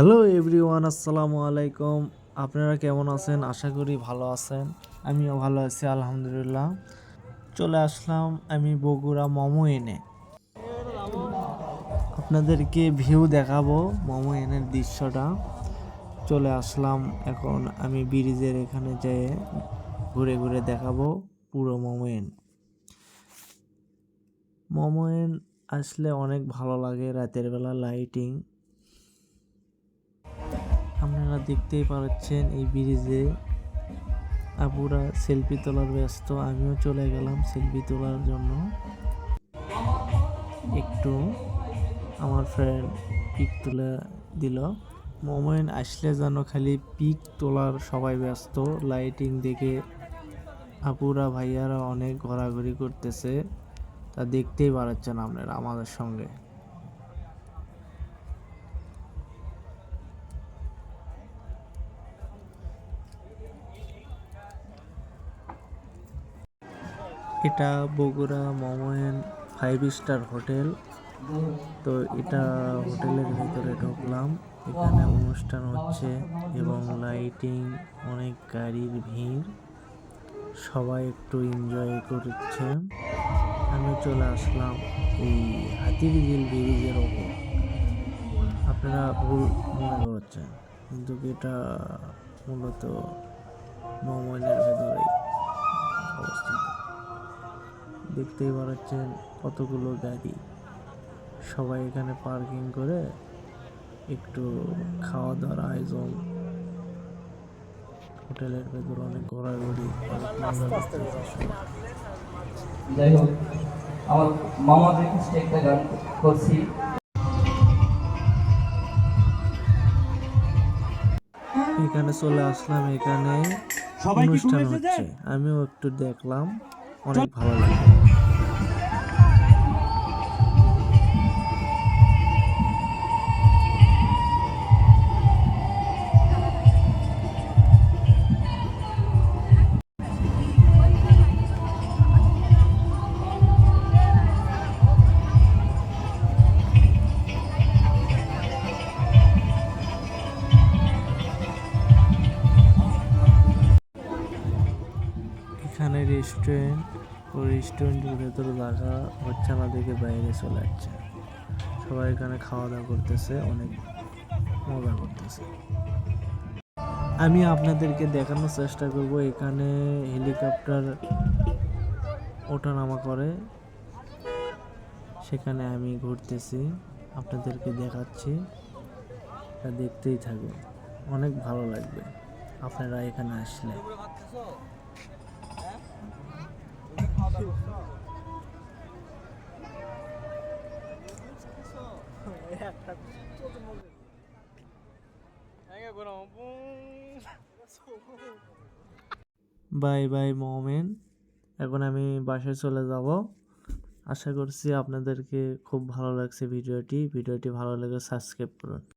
Hello everyone, আসসালামু আলাইকুম। আপনারা কেমন আছেন? আশা করি ভালো আছেন। আমিও ভালো আছি, আলহামদুলিল্লাহ। চলে আসলাম আমি বগুড়া মোমো এনে। আপনাদেরকে ভিউ দেখাবো মোমো এনের দৃশ্যটা। চলে আসলাম এখন আমি ব্রিজের এখানে যেয়ে ঘুরে ঘুরে দেখাবো পুরো মোমোয়েন মোমোয়েন আসলে অনেক ভালো লাগে রাতের বেলা লাইটিং আপনারা দেখতেই পাচ্ছেন এই ব্রিজে আপুরা সেলফি তোলার ব্যস্ত, আমিও চলে গেলাম সেলফি তোলার জন্য। একটু আমার ফ্রেন্ড পিক তুলে দিল। মোমেন্ট আসলে যেন খালি পিক তোলার সবাই ব্যস্ত লাইটিং দেখে আপুরা ভাইয়ারা অনেক ঘোরাঘুরি করতেছে। তা দেখতেই পারছেন আপনারা আমাদের সঙ্গে। এটা Bogura Momo Inn five star hotel. তো এটা হোটেলের ভিতরে ঢুকলাম। এখানে অনুষ্ঠান হচ্ছে এবং লাইটিং অনেক গাড়ির ভিড়। সবাই একটু এনজয় করছে। আমি চলে আসলাম এই হাতির ঝিল ব্রিজের ওপর। আপনারা ভুল মনে করছেন, কিন্তু এটা মূলত মোমোয়েনের ভেতরেই অবস্থিত। দেখতেই পাচ্ছেন কতগুলো গাড়ি। সবাই এখানে পার্কিং করে একটু খাওয়া দাওয়ার আয়োজন। হোটেলের ভেতর অনেক ঘোরাঘুরি। অনেক মজা করতেছে সবাই। যাই হোক আমার মামা রিকোয়েস্টে একটা গান করছি। এখানে চলে আসলাম এখানে অনুষ্ঠান হচ্ছে। আমিও একটু দেখলাম অনেক ভালো লাগে এখানে রেস্টুরেন্ট ও রেস্টুরেন্টের ভেতরে দেখা হচ্ছে না দেখে বাইরে চলে যাচ্ছে সবাই এখানে খাওয়া দাওয়া করতেছে, অনেক মজা করতেছে। আমি আপনাদেরকে দেখানোর চেষ্টা করব, এখানে হেলিকপ্টার ওঠানামা করে। সেখানে আমি ঘুরতেছি, আপনাদেরকে দেখাচ্ছি। তা দেখতেই থাকুন, অনেক ভালো লাগবে। আপনারা এখানে আসলে। বাই বাই মোমেন, এখন আমি বাসায় চলে যাব। আশা করছি আপনাদেরকে খুব ভালো লাগছে ভিডিওটি। ভিডিওটি ভালো লাগে সাবস্ক্রাইব করুন।